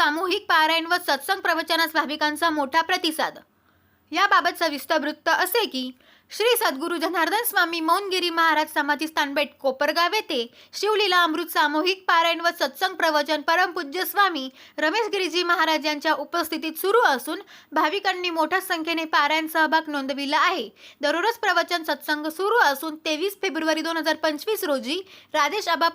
सामूहिक पारायण व सत्संग प्रवचनास भाविकांचा मोठा प्रतिसाद. याबाबत सविस्तर वृत्त असे की श्री सद्गुरू जनार्दन स्वामी मौनगिरी महाराज समाधी स्थानबेट कोपरगाव येथे शिवलीला अमृत सामूहिक पारायण व सत्संग प्रवचन परमपूज्य स्वामी रमेश गिरीजी महाराज यांच्या उपस्थितीत सुरू असून भाविकांनी मोठ्या संख्येने पारायण सहभाग नोंदविला आहे. दररोज प्रवचन सत्संग सुरू असून तेवीस फेब्रुवारी दोन हजार पंचवीस रोजी राजेश आबा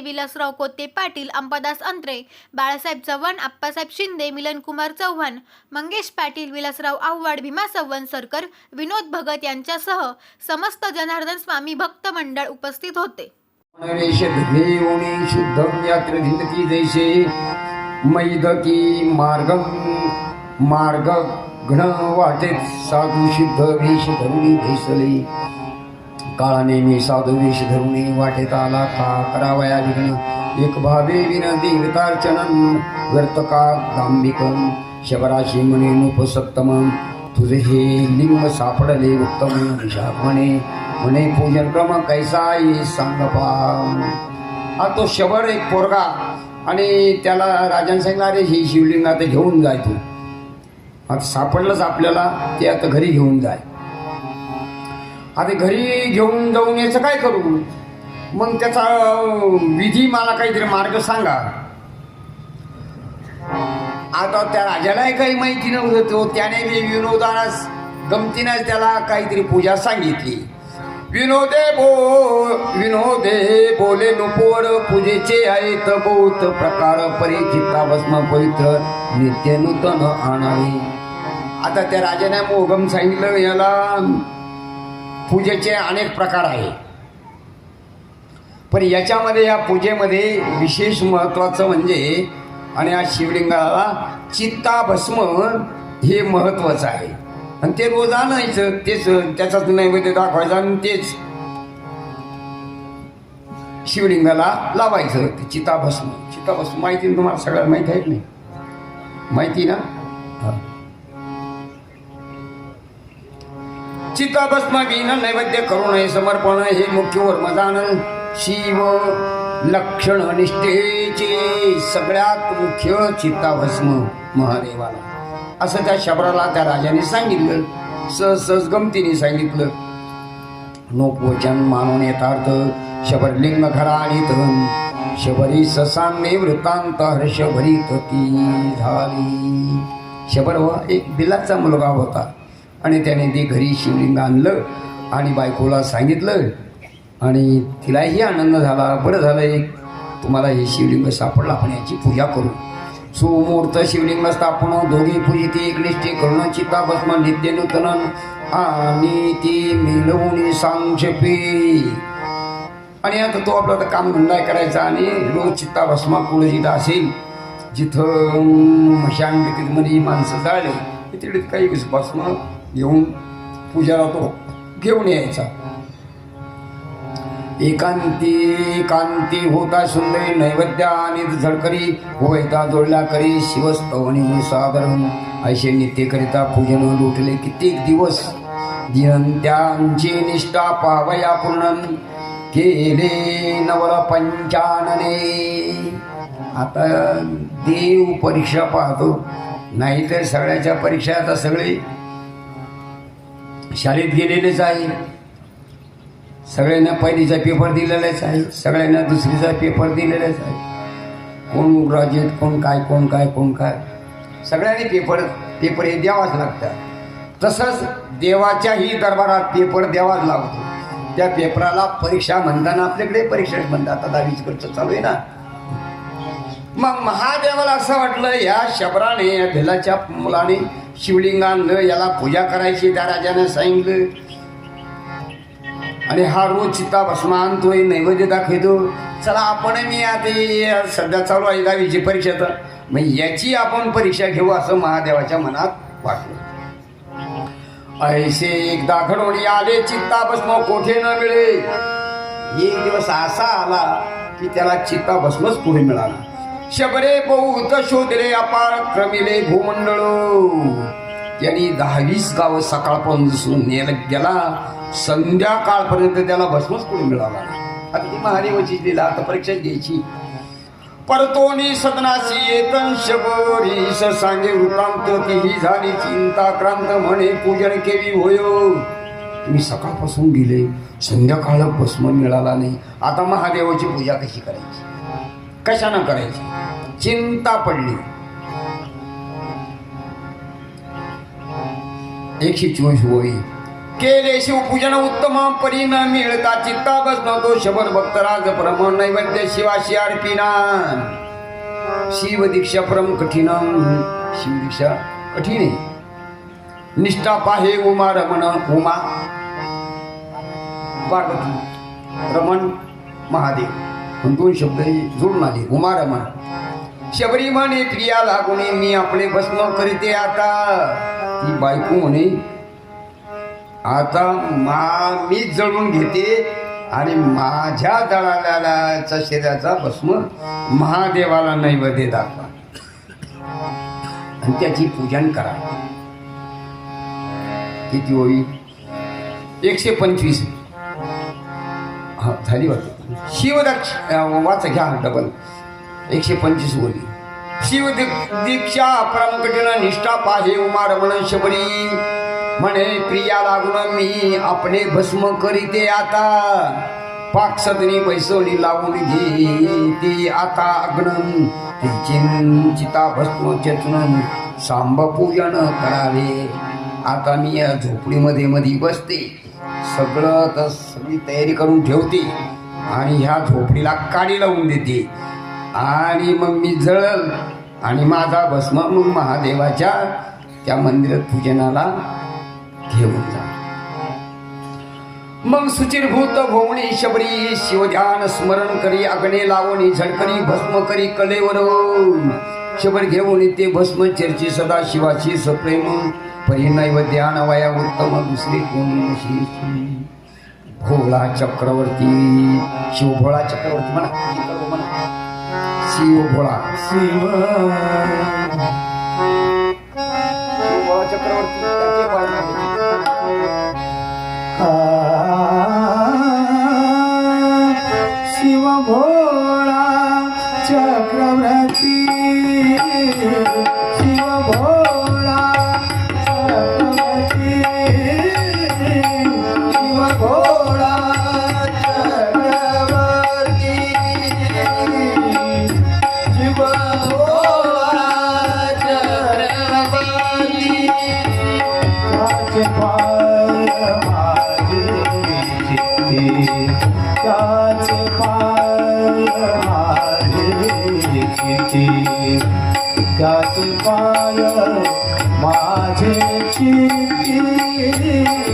विलासराव कोते पाटील अंबादास अंत्रे बाळासाहेब चव्हाण आप्पासाहेब शिंदे मिलन कुमार चव्हाण मंगेश पाटील विलासराव आव्हाड भीमा सवनसरकर विनोद भगत यांच्या यांच्यासह समस्त जनार्दन स्वामी भक्त मंडळ उपस्थित होते. नरेश मैदकी मार्गम मार्ग घण वाटेत साधू शुद्ध वेश धरुणी भेसले. काळा नेहमी साधू वेश धरुणी वाटेत आला का करावया विघ्न? एक भावे विन देवतार्चनन व्यर्थका दांबिकम शबराशी म्हणे उपसप्तमम तुझे हे लिंग सापडले उत्तम दिशा म्हणे म्हणे पूजन क्रम कैसा ये सांग पा. हा तो शबर एक पोरगा आणि त्याला राजन सांगणारे हे ही शिवलिंग आता घेऊन जाय तू. आता सापडलंच आपल्याला ते आता घरी घेऊन जाय. आता घरी घेऊन जाऊन याचं काय करू? मग त्याचा विधी मला काहीतरी मार्ग सांगा. आता त्या राजालाही काही माहिती नव्हतं. तो त्याने बी विनोदानास गमतीनं त्याला काहीतरी पूजा सांगितली. विनोदे बो विनोदे बोले नुपोर पूजेचे आहेत बहुत प्रकार परिचिता भस्म पवित्र नित्य नूतन आणावी. आता त्या राजाने मोगम सांगितलं याला पूजेचे अनेक प्रकार आहे पण याच्यामध्ये या पूजेमध्ये विशेष महत्त्वाचं म्हणजे आणि या शिवलिंगाला चित्ताभस्म हे महत्त्वाचं आहे. आणि ते रोज आणायचं तेच त्याचाच नैवेद्य दाखवायचं आणि तेच शिवलिंगाला लावायचं ते चिताभस्म चिताभस्म माहिती ना तुम्हाला? सगळ्यात माहिती आहे नाही? माहिती ना? हा. चिताभस्म घेणं नैवेद्य करू नये समर्पण हे मुख्य वर्मदान शिव लक्षण निष्ठेचे सगळ्यात मुख्य चित्ताभस्म महादेवाला. असं त्या शबराला त्या राजाने सांगितलं. सहज सहज गमतीने सांगितलं. नोपवचन मानून येतार्थ शबरलिंग घरा आणि शबरी ससांगे वृत्तांत हर्षभरी ती झाली. शबर हा एक बिलाचा मुलगा होता. आणि त्याने ते घरी शिवलिंग आणलं आणि बायकोला सांगितलं आणि तिलाही आनंद झाला. बरं झालं एक तुम्हाला हे शिवलिंग सापडलं आपण याची पूजा करू. सुमूर्त शिवलिंग स्थापन दोघी पूजिते एकनिष्ठे करुण चिता भस्म नित्य नूतन आणि ती मिळवून सांक्षेपी आणि आता तो आपला आता काम धंदा करायचा आणि रोज चित्ता भस्मा कुठं जिथं असेल जिथं मशांमध्ये माणसं जाळले तिकडे काही भस्म घेऊन पूजाला तो घेऊन यायचा. एकांती कांती होता सुंदरी नैवेद्य आणि झडकरी होयता जोडला करी शिवस्तवनी साधारण असे नित्यकरिता पूजन लुटले कित्येक दिवस. दिनंत्यांची निष्ठा पावया पूर्ण केले नवल पंचानने. आता देव परीक्षा पाहतो. नाहीतर सगळ्याच्या परीक्षा आता सगळे शाळेत गेलेलेच आहे सगळ्यांना पहिलीचा पेपर दिलेलाच आहे. सगळ्यांना दुसरीचा पेपर दिलेलाच आहे. कोण ग्रॅज्युएट कोण काय कोण काय कोण काय. सगळ्यांनी पेपर पेपर हे द्यावाच लागतात. तसंच देवाच्याही दरबारात पेपर द्यावाच लागतो. त्या पेपराला परीक्षा म्हणताना आपल्याकडे परीक्षा म्हणतात. आता दहावीच खर्च चालू आहे ना. मग महादेवाला असं वाटलं या शबराने या भिलाच्या मुलाने शिवलिंगानं याला पूजा करायची त्या राजाने सांगितलं. आणि हा रोज चित्ता भस्म आणतोय नैवेद्य दाखवतो. चला आपण मी आता सध्या चालू आहे दहावीची परीक्षा तर. मग याची आपण परीक्षा घेऊ असं महादेवाच्या मनात वाटलं. ऐसे एकदा घडवणी आले चित्ता भस्म कोठे न मिळे. एक दिवस असा आला की त्याला चित्ता भस्मच पुढे मिळाला. शबरे बहुत शोधले अपार क्रमिले भूमंडळ. त्यांनी दहावीस गाव सकाळपासून नेलं गेला. संध्याकाळपर्यंत त्याला भस्मच पुढे मिळाला अगदी महादेवाची दिला आता परीक्षा घ्यायची परतोनी सदनाशी येतन शबरीस सांगे वृतांत तिही झाली चिंता क्रांत म्हणे पूजन केली होय. तुम्ही सकाळपासून गेले संध्याकाळ भस्म मिळाला नाही. आता महादेवाची पूजा कशी करायची? कशानं करायची? चिंता पडली. एकशे चोवीस होई केले शिवपूजन उत्तम परिणाम मिळता चित्ता बसतो तो शबर भक्तराज परम नैवेद्य शिवाशी अर्पिना शिव दीक्षा परम कठीण. शिव दीक्षा कठीण आहे. निष्ठा पाहे उमा रमण उमा. पार्वती रमण महादेव. दोन शब्द जोडून आले. उमा रमण. शबरी म्हणे प्रिया लागून मी आपले भस्म करीते आता. ती बायको म्हणे आता मा मी जळून घेते आणि माझ्या जळाल्याच्या शरीराचा भस्म महादेवाला नैवेद्य दाखवा. आणि त्याची पूजन करा. किती होईल एकशे पंचवीस. हा झाली वाटत शिवदक्ष वाच घ्या डबल एकशे पंचवीस होईल शिव दीक- दीक्षा परमकठीण निष्ठा पाहे उमा रमण शबरी म्हणे प्रिया लागून मी आपले भस्म करीते आता। पाक्षतनी सदनी बैसवली लावून घे ती आता अग्न चिंचिता भस्म चेतन सांब पूजन करावे। आता मी या झोपडीमध्ये मध्ये बसते। सगळं तर सगळी तयारी करून ठेवते आणि ह्या झोपडीला काडी लावून देते। आणि मग मी जळल. आणि माझा भस्म मग महादेवाच्या त्या मंदिरात पूजनाला घेऊन जा. मग सुचिरभूत भोवणी शबरी शिवध्यान स्मरण करी अग्ने लावणी झडकरी भस्म करी कलेवर शबर घेऊन ते भस्म चर्ची सदा शिवाची सप्रेम. परी ध्यान वया उत्तम दुसरे कोणी भोळा चक्रवर्ती शिवभोळा चक्रवर्ती म्हणा. शिव भोळा शिव चक्रवर्ती. शिव भोळा त्याचे पाय किती चित्ती त्याचे पाय माझे किती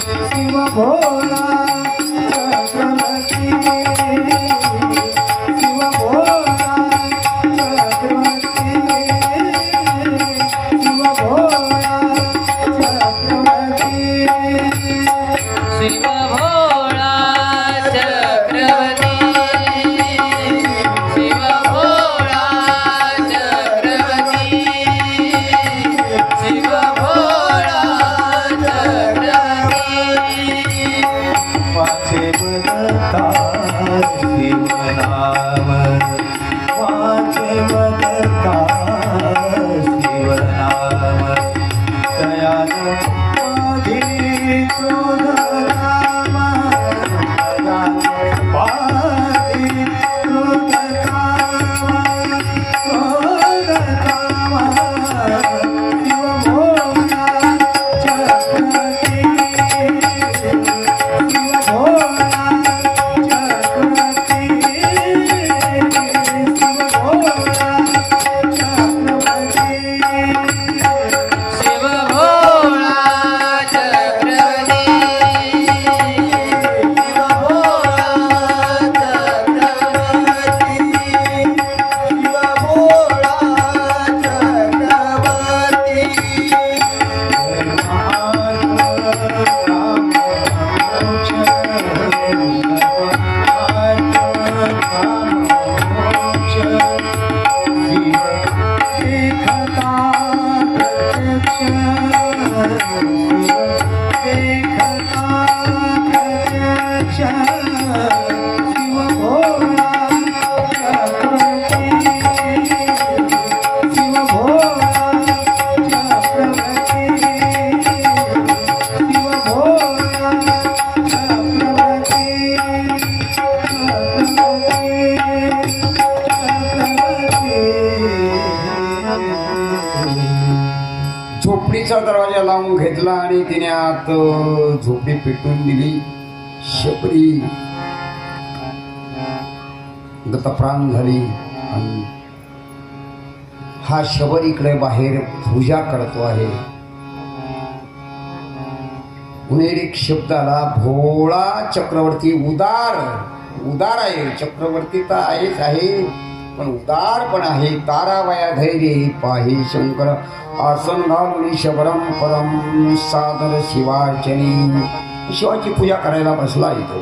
शिव भोला आणि तिने आत झोपडी पेटून दिली. शबरी गतप्राण झाली. आणि हा शबर इकडे बाहेर पूजा करतो आहे. पुणेरिक शब्दाला भोळा चक्रवर्ती उदार उदार आहे. चक्रवर्ती तर आहेच आहे. पण उदार पण आहे. तारावया धैर्य पाहि शंकर. आसन घालून शबरम परम सादर शिवार्चनी. शिवाची पूजा करायला बसला येतो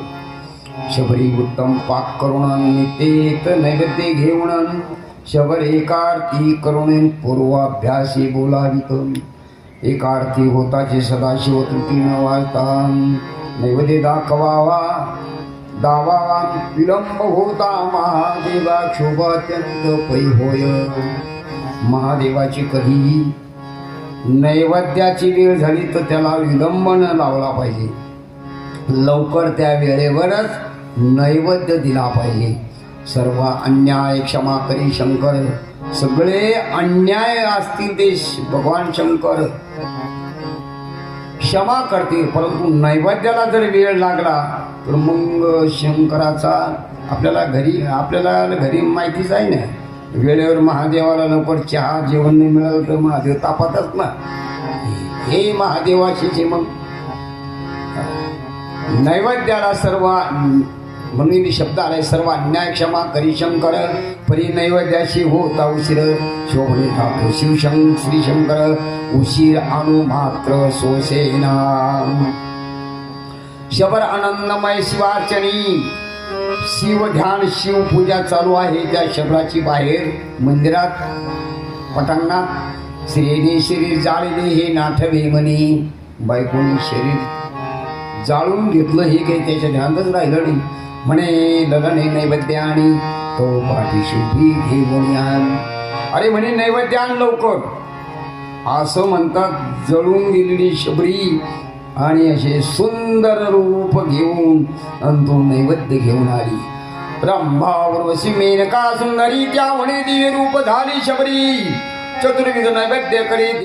शबरी उत्तम पाक करून नितेत नैवेद्य घेऊन शबर एकार्ती करून पूर्वाभ्यासी बोलावित. एक आरती होताची सदाशिव त्रुटी न वाजता. नैवेद्य दाखवावा दावा विलंब होता महादेवा क्षोभात्यंत पै होय. महादेवाची कधीही नैवेद्याची वेळ झाली तर त्याला विलंब न लावला पाहिजे. लवकर त्या वेळेवरच नैवेद्य दिला पाहिजे. सर्व अन्याय क्षमा करी शंकर. सगळे अन्याय असतील ते भगवान शंकर. क्षमा करतील परंतु नैवेद्याला जर वेळ लागला तर मग शंकराचा आपल्याला घरी आपल्याला घरी माहितीच आहे ना. वेळेवर महादेवाला लवकर चहा जेवण नाही मिळालं तर महादेव तापातच ना. हे महादेवाचे मग नैवेद्याला सर्व म्हणून शब्द आलाय सर्व अन्याय क्षमा करी शंकर परी होता उशीर शोभने ठाकूर शिवशं श्री शंकर उशीर अनु मात्र सोसेना शबर आनंदमय शिवार्चनी शिव ध्यान शिव पूजा चालू आहे त्या शबराची बाहेर मंदिरात पटांगणात. श्रीने शरीर जाळले हे नाठवे म्हणे बायकोनी शरीर जाळून घेतलं हे काही त्याच्या ध्यानच राहिलं नाही. म्हणे लगने नैवेद्य आणि तो पाठीशी उभी घेऊन आण अरे म्हणे नैवेद्य आण लवकर. असं म्हणतात जळून गेलेली शबरी आणि असे सुंदर रूप घेऊन आणि तो नैवेद्य घेऊन आली. ब्रह्मावरवशी मेनका सुंदरी त्या म्हणे दिव्य रूप झाली शबरी. चतुर्विध नैवेद्य करीत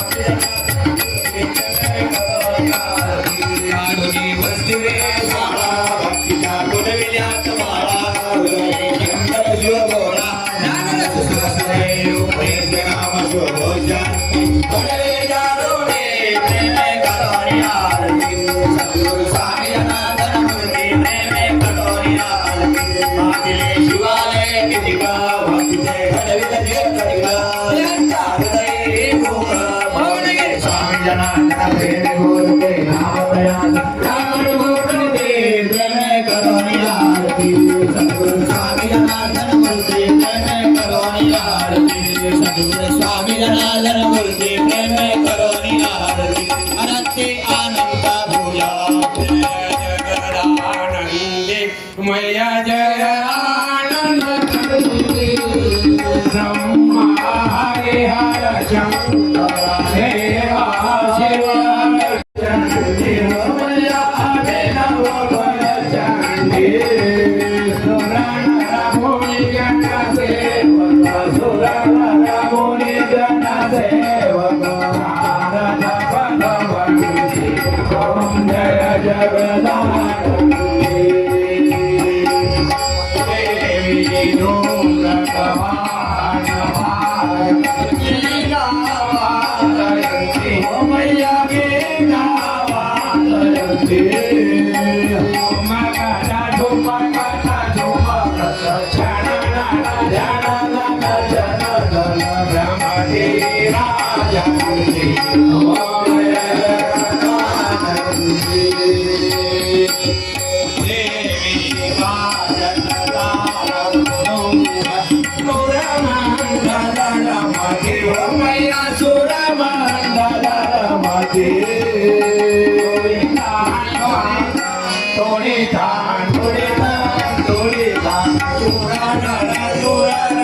स्वामी अभिनव बल Yeah.